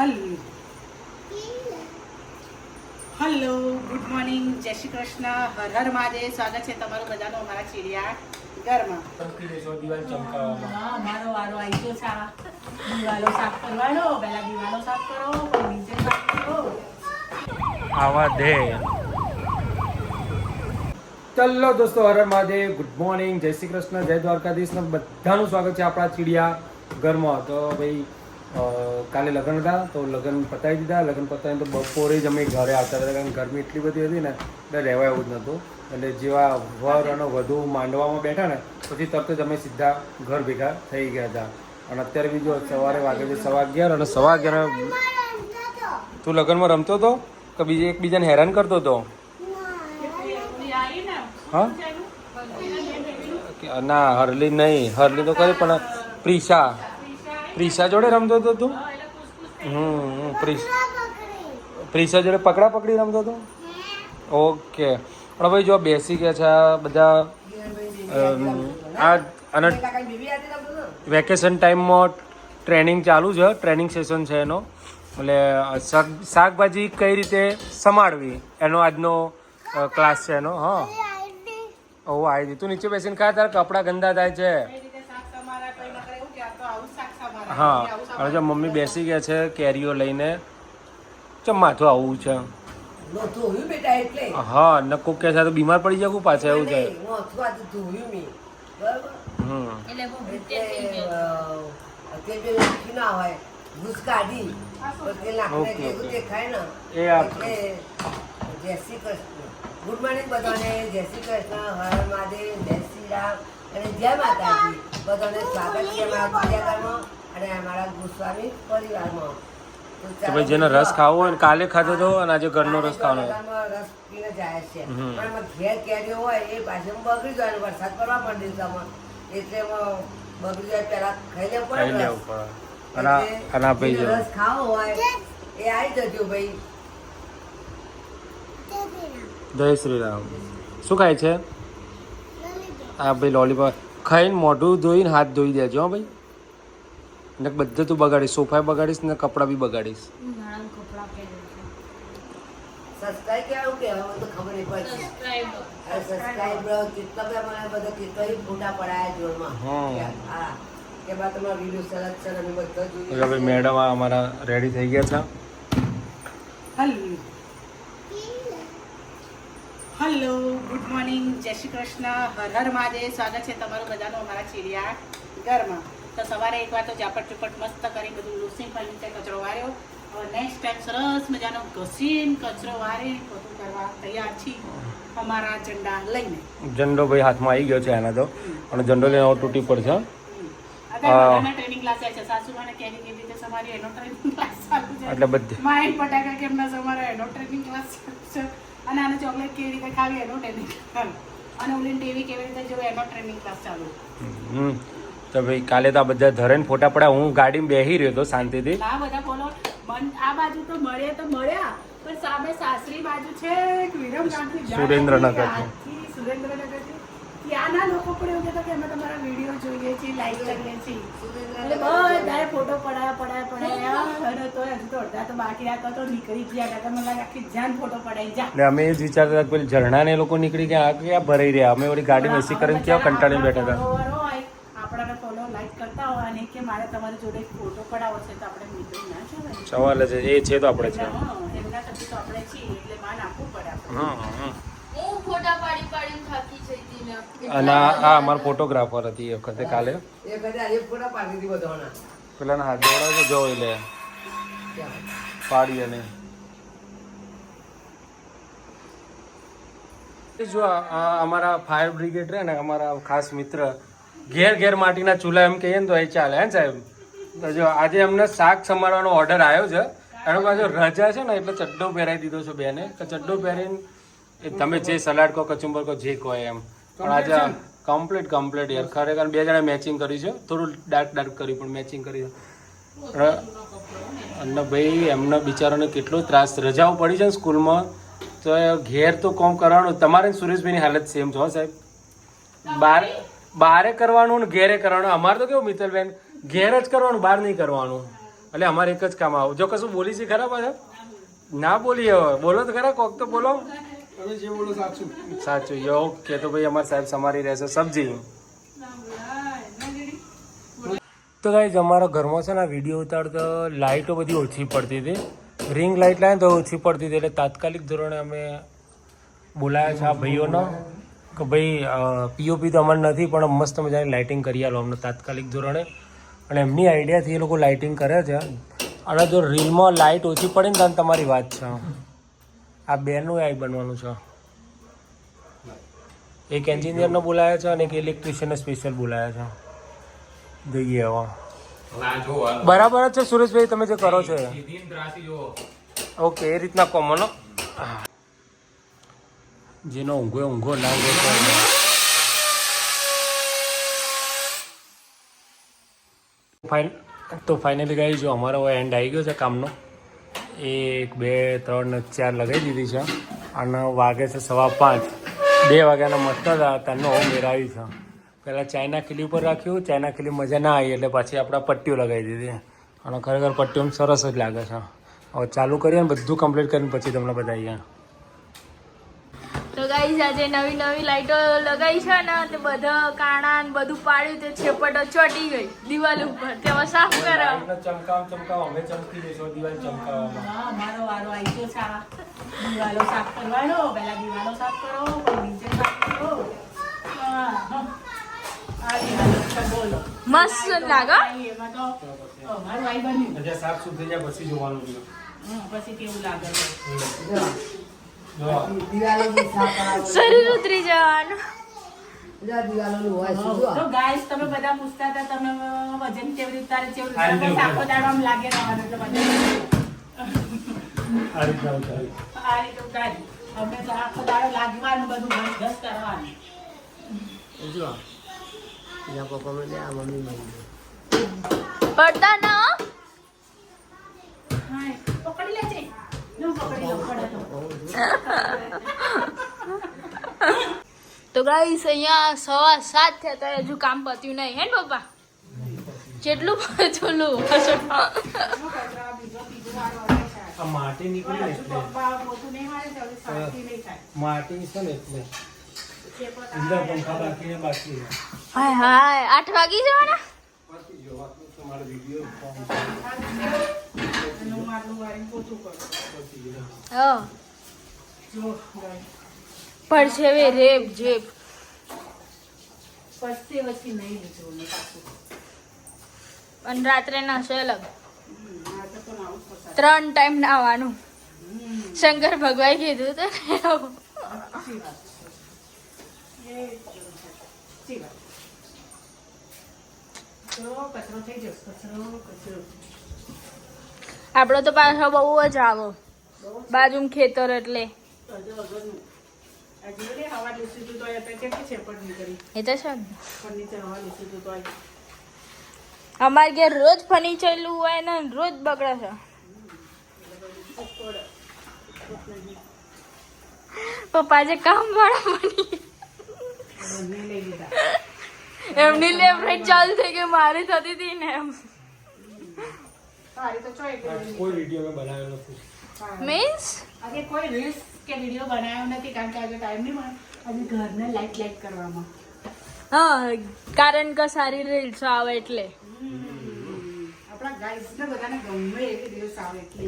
Hello hello good morning Jai Shri Krishna હર હર મહાદેવ સ્વાગત છે તમારું બધાનું અમારા ચીડિયા ઘરમાં. મારો વારો આવી ગયો છે દિવાલો સાફ કરવાનો. પહેલા દિવાલો સાફ કરો પછી નીચે સાફ કરો. આવા દે. ચલો દોસ્તો Har Har Mahadev. Good morning Jai Shri Krishna. જય દ્વારકાધીશ. બધાનું સ્વાગત છે આપણા ચીડિયા ઘરમાં. તો ભાઈ કાલે લગ્ન હતા તો લગ્ન પતાવી દીધા. લગ્ન પતાવીને તો બપોરે જ અમે ઘરે આવતા હતા કારણ કે ગરમી એટલી બધી હતી ને એટલે રહેવાય એવું જ નહોતું. એટલે જેવા વર અને વધુ માંડવામાં બેઠા ને પછી તરત જ અમે સીધા ઘર ભેગા થઈ ગયા હતા. અને અત્યારે બીજો સવારે વાગે છે સવા અગિયાર અને સવા અગિયાર તું લગ્નમાં રમતો હતો? કે બીજે એકબીજાને હેરાન કરતો હતો? હા? ના હરલી નહીં. હરલી તો કરી પણ પ્રિશા. પ્રિશા જોડે રમતો હતો તું? હમ પ્રિશ પ્રિશા જોડે પકડા પકડી રમતો હતો ઓકે. પણ ભાઈ જો બેસી ગયા છે આ બધા આ અને વેકેશન ટાઈમમાં ટ્રેનિંગ ચાલુ છે ટ્રેનિંગ સેશન છે એનો. એટલે શાક શાકભાજી કઈ રીતે સમાડવી? એનો આજનો ક્લાસ છે એનો હા. ઓ આવી તું નીચે બેસીને ખા તારા કપડાં ગંદા થાય છે. હા અને હવે જો મમ્મી બેસી ગયા છે કેરીઓ લઈને ચમ માથું આવું છે. ધોયું બેટા એટલે. હા ન કોક કે છે તો બીમાર પડી જાય પાછા એવું છે. ગુડ મોર્નિંગ બધાને જય શ્રી કૃષ્ણ હર મહાદેવ જય શ્રી રામ અને જય માતાજી. બધાને સ્વાગત છે અમારા ચિડિયાઘરમાં અને અમારા ગોસ્વામી પરિવારમાં. તો ભાઈ જેને રસ ખાવો હોય ને કાલે ખાધો હતો અને આજે ઘરનો રસ ખાવાનો. રસ પીને જાય છે. પણ એમાં ઘેર કેરીઓ હોય એ પાછી બગડી જાય વરસાદ પડવા પડે દિવસોમાં એટલે એમાં બગડી જાય પહેલા ખાઈ લેવું પડે ખાઈ. લેવું પડે. અને આ- ભાઈ રસ ખાવો હોય એ આવી જજો ભાઈ. જય શ્રી રામ. શું ખાય છે? આ ભાઈ લોલીપોપ ખાઈને મોઢું ધોઈને હાથ ધોઈ દેજો હો ભાઈ. ને બધે તું બગાડીશ સોફા બગાડીશ ને કપડાં બી બગાડીશ. મેડમ અમારા રેડી થઈ ગયા છે. Hello good morning Jai Shri Krishna હર હર મહાદેવ સ્વાગત છે તમારું બધાનું અમારા ચીડિયા ઘરમાં. તો સવારે એકવાર તો ઝાપટ ચુપટ મસ્ત કરી બધું લૂસીને નીચે કચરો વાર્યો. હવે નેક્સ્ટ ટાઈમ સરસ મજાનો ઘસીને કચરો વારી બધું કરવા તૈયાર છીએ. અમારા ઝંડા લઈને. ઝંડો ભાઈ હાથમાં આવી ગયો છે એના તો. અને ઝંડો લઈને તૂટી પડશે ટ્રેનિંગ ક્લાસ છે. સાસુમાને કેવી કેવી રીતે સમારી એનો ટ્રેનિંગ ક્લાસ ચાલુ છે. એટલે બધે. માઇન્ડ પટાકા કેમના સમારે એનો ટ્રેનિંગ ક્લાસ છે. અને આને ચોકલેટ કેવી રીતે ખાવી એનો ટ્રેનિંગ અને ઓલી ટીવી કેવી રીતે જોવે એનો ટ્રેનિંગ ક્લાસ ચાલુ. તો ભાઈ કાલે તો આ બધા ધરેને ફોટા પડ્યા. હું ગાડીમાં બેસી રહ્યો હતો શાંતિથી. આ બધા બોલો આ બાજુ તો મળ્યા તો મળ્યા. પણ સામે સાસરી બાજુ છે. આજથી સુરેન્દ્રનગરથી. ત્યાંના લોકો પણ એવું કહેતા કે અમે તમારા વીડિયો જોઈએ છીએ લાઈક કરીએ છીએ. એટલે બધાએ ફોટો પડાયા પડાયા પડાયા. અને તો હજુ તો અડધા તો બાકી રાખો તો નીકળી ગયા હતા મને આખી જાન ફોટો પડાઈ જા. એટલે અમે એ જ વિચારતા હતા પેલી ઝરણાને ને લોકો નીકળી ગયા આ ક્યાં ભરાઈ રહ્યા? અમે ઓલી ગાડી નસી કરીને ક્યાં કંટાળીને બેઠા હતા? આપણાને કરતા હોય અને કે મારે તમારી જોડે ફોટો પડાવો છે તો આપણે મિત્રો ના છે સવાલ છે એ છે તો આપણે છે એટલે હા, એમના થકી તો આપણે છીએ એટલે માન આપવું પડે આપણે. હમ, હમ. હું ફોટા પાડી પાડીને થાકી જઈ હતી ને અને આ અમારો ફોટોગ્રાફર હતી એ વખતે કાલે. પેલા ના એ ફોટા પાડી દીધી પેલાના હાથ જોડા છે જો એટલે પાડી અને. જો અમારા ફાયર બ્રિગેડ રહે ને અમારા ખાસ મિત્ર ઘેર ઘેર માટીના ચૂલા એમ કહીએ ને તો એ ચાલે હે સાહેબ? તો જો આજે અમને શાક સમારવાનો ઓર્ડર આવ્યો છે. એનો પાછો રજા છે ને એટલે ચડ્ડો પહેરાવી દીધો છે બેને. તો ચડ્ડો પહેરીને તમે જે સલાડ કહો કચુંબર કહો જે કહો એમ. પણ આજે કમ્પ્લીટ કમ્પ્લીટ યાર. ખરેખર બે જણા મેચિંગ કર્યું છે. થોડું ડાર્ક ડાર્ક કર્યું પણ મેચિંગ કરી છે. અને ભાઈ એમને બિચારાને કેટલો ત્રાસ. રજાઓ પડી છે ને સ્કૂલમાં તો ઘેર તો કોમ કરવાનું. તમારે ને સુરેશભાઈની હાલત સેમ છો સાહેબ. બાર બારે કરવાનું ને ઘેરે કરવાનું. અમારે તો કેવું મિત્તલબેન? ઘેર જ કરવાનું બહાર નહીં કરવાનું. એટલે અમારે એક જ કામ આવું. જો કશું બોલી છે ખરા પાછા? ના બોલી હવે. બોલો તો ખરા કોક તો બોલો. સાચું. સાચું. યો, કે તો ભાઈ અમારા સાહેબ સમારી રહેશે. સબ્જી. તો ગાઈઝ અમારા ઘરમાં છે ને વીડિયો ઉતારતો લાઇટો બધી ઓછી પડતી હતી. રિંગ લાઇટ લાવીને તો ઓછી પડતી હતી. એટલે તાત્કાલિક ધોરણે અમે બોલાયા છે આ ભાઈઓનો કે ભાઈ પીઓપી તો અમારે નથી, પણ મસ્ત મજાની લાઇટિંગ કરી આલો અમને તાત્કાલિક ધોરણે. અને એમની આઈડિયાથી એ લોકો લાઇટિંગ કરે છે. અને જો રીલમાં લાઇટ ઓછી પડે ને તો તમારી વાત છે. આ બેનું આઈ બનવાનું છે. એક એન્જિનિયરનો બોલાયો છે અને એક ઇલેક્ટ્રિશિયનને સ્પેશિયલ બોલાયો છે. જોઈએ હવે. બરાબર જ છે સુરેશભાઈ તમે જે કરો છો ઓકે એ રીતના કોમનો જેનો ઊંઘો ઊંઘો ના ફાઇન તો ફાઇનલી ગઈ જો અમારો એન્ડ આવી ગયો છે કામનો. એક, બે, ત્રણ ચાર લગાવી દીધી છે. અને વાગે છે સવા પાંચ. બે વાગ્યાના મસ્ત હતા તેનો મેરાવી છે. પહેલાં ચાઇના ખીલી ઉપર રાખ્યું, ચાઇના ખીલી મજા ના આવી, એટલે પાછી આપણે પટ્ટીઓ લગાવી દીધી. અને ખરેખર પટ્ટીઓ સરસ જ લાગે છે. હવે ચાલુ કરીએ ને, બધું કમ્પ્લીટ કરીને પછી તમને બતાવીએ. તો ગાઈઝ આજે નવી નવી લાઈટો લગાવી છે ને તે બધા કાણા ને બધું પાડ્યું તે છેપટો ચોટી ગઈ દિવાલ ઉપર. તેમાં સાફ કરો ચમકાવ ચમકાવ અમે ચમકી જઈશું દિવાલ ચમકાવવામાં. હા, મારો વારો આવી ગયો છે દિવાલો સાફ કરવાનો પહેલા દિવાલો સાફ કરો પછી નીચે સાફ કરો. હા, હા. આ દિવાલો બોલો. મસ્ત લાગે એમાં તો મારું આઈ બન્યું. સાફ સુધરી જાય પછી જોવાનું છે. પછી કેવું લાગે શરીર ઉતરી જવાનું. તો ગાઈસ તમે બધા પૂછતા હતા તમે વજન કેવી રીતે ઉતારે કેવી રીતે? રીતે દાડો આમ લાગે રહેવાનું એટલે બધા આ રીતના ઉતારી. આ રીતે ઉતારી અમે તો આખો દાડો લાગવાનું બધું ઘસ કરવાનું. જો એના પપ્પા મને આ મમ્મી મળી પડતા ના હો. હા, પકડી લેજે હું પકડી લઉં પડે તો ગાઈસ અહીંયા સવા સાત થયા તો હજુ કામ પત્યું નહીં હે ને પપ્પા? જેટલું. આ માટી નીકળી માટી છે ને એટલે. અંદર પંખા બાકી ને બાકી હાય હાય આઠ વાગી જવાના તમારો પડછેવે રેપ જેપ પરસેવથી નહીં મેં પાછું. અને રાત્રે નાશે અલગ. ત્રણ ટાઈમ નાવાનું. શંકર ભગવાઈ કીધું તો આપણો તો પાછો બહુ જ આવો. બાજુ ખેતર એટલે. અમારે ઘેર રોજ ફર્નિચર લું હોય ને રોજ બગડે છે. પપ્પા જે કામ વાળા બની એમની લેફ્ટ ચાલુ થઈ ગઈ મારી થતી હતી ને એમ. મીન્સ કોઈ રીલ્સ કે વીડિયો બનાવ્યો નથી કારણ કે આજે ટાઈમ નહીં મળ્યો. અને ઘરને લાઈટ લાઈટ કરવામાં. હા કારણ કે સારી રીલ્સ આવે એટલે. આપણા ગાઈઝને બધાને ગમે એવી રીલ્સ આવે એટલે.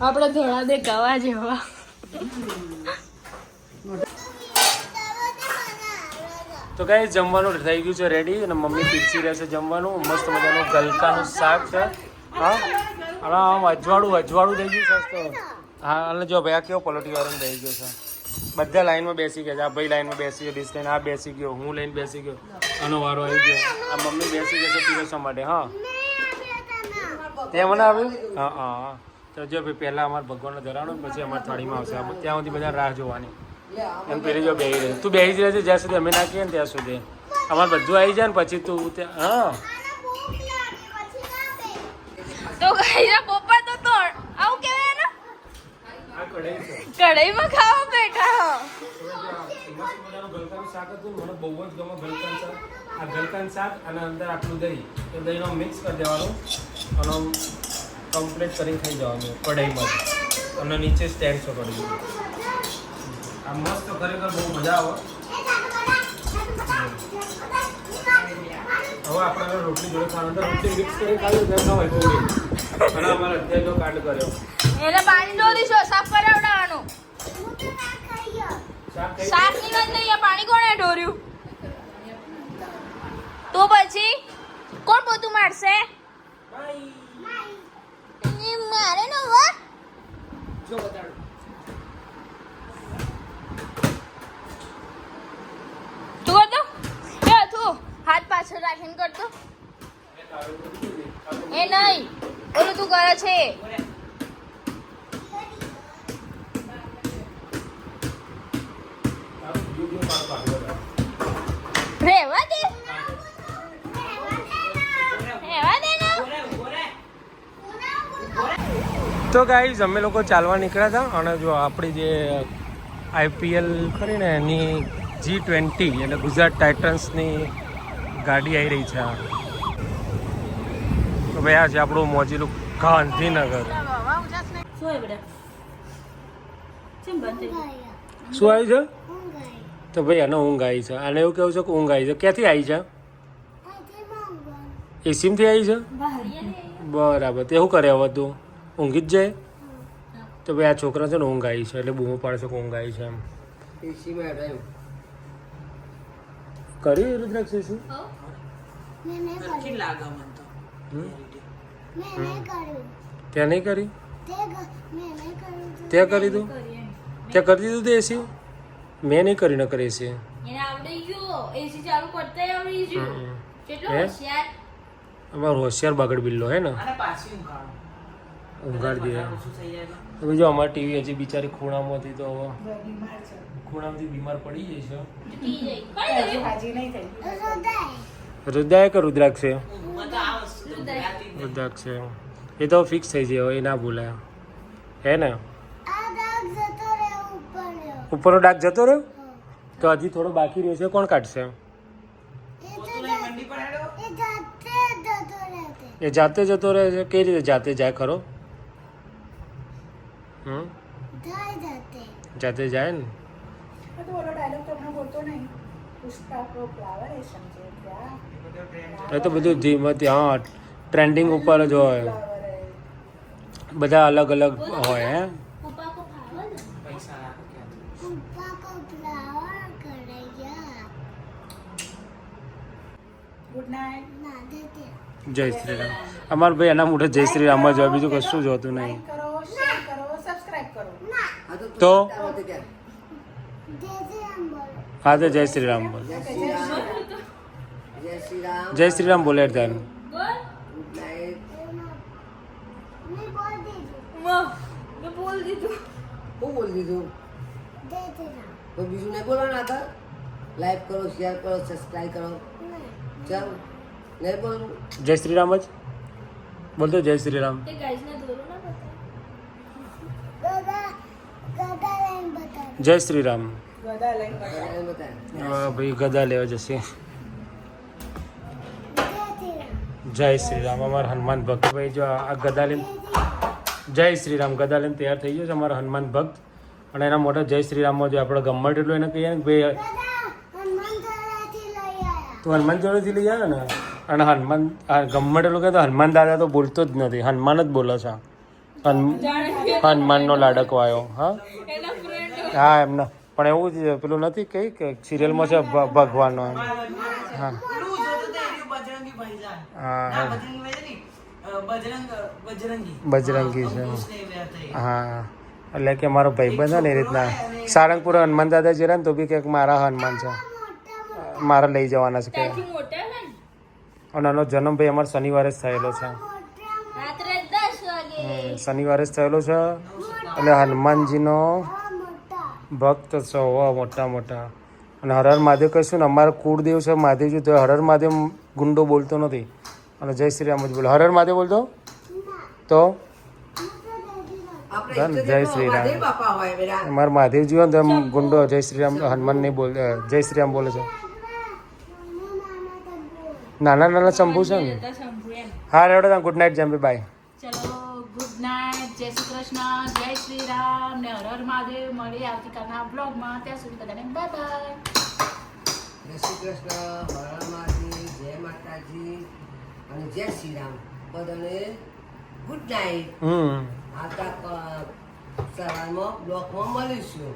આપણે થોડા દેખાવા જેવા. તો કઈ જમવાનું થઈ ગયું છે રેડી અને મમ્મી પીરસી રહેશે જમવાનું. મસ્ત મજાનું ગલકાનું શાક છે. હા? હા અજવાળું અજવાળું થઈ ગયું સસ્તો હા અને જો ભાઈ આ કેવો પલોટી વાળો રહી ગયો છે? બધા લાઈનમાં બેસી ગયા છે. આ ભાઈ લાઈનમાં બેસી ગયો ડિશ આ બેસી ગયો હું લઈને બેસી ગયો. આનો વારો આવી ગયો. આ મમ્મી બેસી ગયો છે પીરસવા માટે હા. તે મને આવ્યું? હા હા. હા તો જો ભાઈ પહેલાં અમારે ભગવાનને ધરાવણો પછી અમારે થાળીમાં આવશે. ત્યાં સુધી બધા રાહ જોવાની. એમ પેલી જો બેહી રહે. તું બેહી જ રહેજે જ્યાં સુધી અમે ના કહીએ ને ત્યાં સુધી. અમારે બધું આવી જાય ને પછી તું ત્યાં હા. તો ગાઈસ પપ્પા તો તો આવું કહેવાય ને આ કઢાઈ છે કઢાઈમાં ખાવા બેઠા ગલકાનું શાક હતું મને બહુ જ ગમે ગલકાનું શાક આ ગલકાનું શાક અને અંદર આટલું દહીં એ દહીંનો મિક્સ કરી દેવાનું અને કમ્પ્લીટ કરીને ખાઈ જવાનું કઢાઈમાં અને નીચે સ્ટેન્ડ છો કરી આ મસ્ત ખરેખર બહુ મજા આવે હવે આપણે રોટલી જોડે ખાવાનું તો રોટલી મિક્સ કરી ખાવી હોય અને અમારે અત્યારે કાંડ કર્યો. એને પાણી દોરી છો સાફ કરાવડાવવાનું શાક ખાઈ શાકની વાત નહીં આ પાણી કોણે ઢોર્યું તો પછી કોણ પોતું મારશે ઈ મારે નો વા જો બતાડો તું કરતો એ તું હાથ પાછળ રાખીને કરતો એ નહીં ઓલું તું કરે છે તો ગાઈઝ અમે લોકો ચાલવા નીકળ્યા હતા અને જો આપણી જે આઈપીએલ ખરી ને એની જી ટ્વેન્ટી એટલે ગુજરાત ટાઇટન્સની ગાડી આવી રહી છે આ. તો ભાઈ આ છે આપણું મોજીલું ગાંધીનગર. શું હોય બેટા? કેમ બંધ થઈ ગયું? શું આવી છે? તો ભાઈ આને ઊંઘ આવી છે. આને એવું કેવું છે કે ઊંઘ આવી છે? ક્યાંથી આવી છે? એસીમથી આવી છે? બરાબર. તે શું કરે હવે તું? ઊંઘી જ જાય? તો ભાઈ આ છોકરા છે ને ઊંઘ આવી છે એટલે બૂમો પાડશે કે ઊંઘ આવી છે એમ. કર્યું. રુદ્રાક્ષ તો? ત્યાં નહીં કરી? ત્યાં કરી દઉં ત્યાં કરી દીધું તે એસી મેં નહીં કરી નકર એસી એને આવડી ગયો. એસી ચાલુ કરતા આવડી ગયું. કેટલો હે? હોશિયાર. અમારો હોશિયાર બગડ બિલ્લો હે ને? ઊંઘાડો દે. ઓછું થઈ જાય? તો. તો બીજો ટીવી હજી બિચારી ખૂણામાંથી તો હવે બીમાર છે. ખૂણામાંથી બીમાર પડી જાય છે. રુદ્રાય કે રુદ્રાક્ષ? છે જ. રુદ્રાક્ષ. છે એ તો ફિક્સ થઈ જાય હવે એ ના ભૂલાય. હે ને? ઉપરનો ડાક જતો રહ્યો? તો હજી થોડો બાકી રહ્યો છે કોણ કાઢશે. એ જાતે જતો રહે છે કઈ રીતે જાતે જાય ખરો? હમ? જાતે. જાય ને? એ તો બધું ધીમે હા ટ્રેન્ડિંગ ઉપર જ હોય. બધા અલગ અલગ હોય હે. જય શ્રી રામ. અમારા ભાઈ એના મોઢે જય શ્રી રામ જ હોય બીજું કશું જ હોતું નહીં Like કરો, share કરો, subscribe કરો. હા તો? તો જય શ્રી રામ બોલ. જય શ્રી રામ જય શ્રી રામ જય બોલે ધ્યાન બોલ. ગુડ નાઇટ વાહ, મેં બોલ દીધું. હું બોલી દીધું? તો બીજું નહીં બોલવાના હતા? લાઈક કરો શેર કરો સબસ્ક્રાઈબ કરો. ચાલો. નહીં બોલવું? જય શ્રી રામ જ બોલતો જય શ્રી રામ જય શ્રી રામ હા ભાઈ ગદા લેવા જશે. જય શ્રી રામ અમારા હનુમાન ભક્ત. ભાઈ જો આ ગદા લઈને જય શ્રી રામ ગદા લઈને તૈયાર થઈ ગયો છે અમારો હનુમાન ભક્ત. અને એના મોટા જય શ્રી રામમાં જો આપણે ગમ્મટ એટલું એને કહીએ ને ભાઈ તું હનુમાન જોડેથી લઈ આવ્યો ને? અને હનુમાન આ ગમ્મટ એટલું કહે તો હનુમાન દાદા તો બોલતો જ નથી. હનુમાન જ બોલે છે. હનુમાનનો લાડકો આવ્યો હા? એના હા એમના. પણ એવું જ પેલું નથી કઈ કે સિરિયલમાં છે ભગવાનનો એમ? હા. હા. બજરંગી છે. હા એટલે કે મારો ભાઈબંધ ને એ રીતના. સારંગપુર હનુમાન દાદા જે રહ્યા ને તો બી કંઈક મારા હનુમાન છે. મારા લઈ જવાના છે કે. અને આનો જન્મ ભાઈ અમારો શનિવારે જ થયેલો છે રાત્રે દસ વાગે હમ, શનિવારે જ થયેલો છે. એટલે હનુમાનજીનો ભક્ત છે. હો મોટા મોટા. અને હરહર હર મહાદેવ કહીશું ને અમારા કુળદેવ છે મહાદેવજી તો હર હર મહાદેવ ગુંડો બોલતો નથી. અને જય શ્રી રામ જ બોલો. હર હર મહાદેવ બોલતો? તો? જય શ્રી રામ. અમારા મહાદેવજી હોય ને તો એમ ગુંડો જય શ્રી રામ હનુમાન નહીં બોલ જય શ્રી રામ બોલે છે. નાના નાના શંભુ છે ને? હા રેડો ગુડ નાઇટ જમ્પી બાય. ચલો જય શ્રી કૃષ્ણ જય શ્રી રામ ને હર હર મહાદેવ મળીએ આવતીકાલના બ્લોગમાં. ત્યાં સુધી બધાને બાય બાય જય શ્રી કૃષ્ણ હર માતાજી જય માતાજી અને જય શ્રી રામ. બધાને ગુડ નાઇટ હમ. આવતા સવારમાં બ્લોકમાં મળીશું.